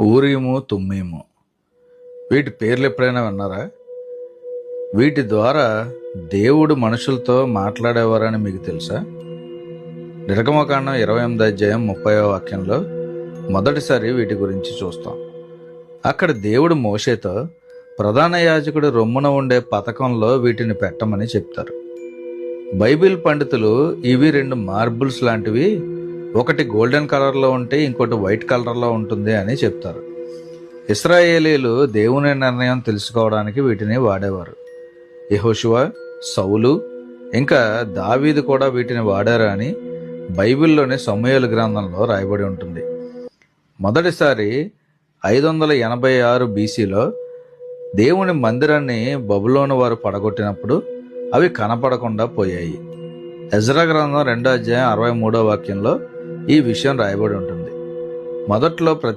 ఊరీము తుమ్మీము. వీటి పేర్లు ఎప్పుడైనా విన్నారా? వీటి ద్వారా దేవుడు మనుషులతో మాట్లాడేవారని మీకు తెలుసా? నిర్గమకాండం ఇరవై ఎనిమిది అధ్యాయం ముప్పై వాక్యంలో మొదటిసారి వీటి గురించి చూస్తాం. అక్కడ దేవుడు మోషేతో ప్రధాన యాజకుడు రొమ్మున ఉండే పథకంలో వీటిని పెట్టమని చెప్తారు. బైబిల్ పండితులు ఇవి రెండు మార్బుల్స్ లాంటివి ఒకటి గోల్డెన్ కలర్లో ఉంటే ఇంకోటి వైట్ కలర్లో ఉంటుంది అని చెప్తారు. ఇస్రాయేలీలు దేవుని నిర్ణయం తెలుసుకోవడానికి వీటిని వాడేవారు. యెహోషువ సౌలు ఇంకా దావీదు కూడా వీటిని వాడారా అని బైబిల్లోని సమూహల గ్రంథంలో రాయబడి ఉంటుంది. మొదటిసారి ఐదు వందల ఎనభై ఆరు బీసీలో దేవుని మందిరాన్ని బబులోని వారు పడగొట్టినప్పుడు అవి కనపడకుండా పోయాయి. ఎజ్రా గ్రంథం రెండో అధ్యాయం అరవై మూడో వాక్యంలో ఈ విషయం రాయబడి ఉంటుంది. మొదట్లో ప్రతి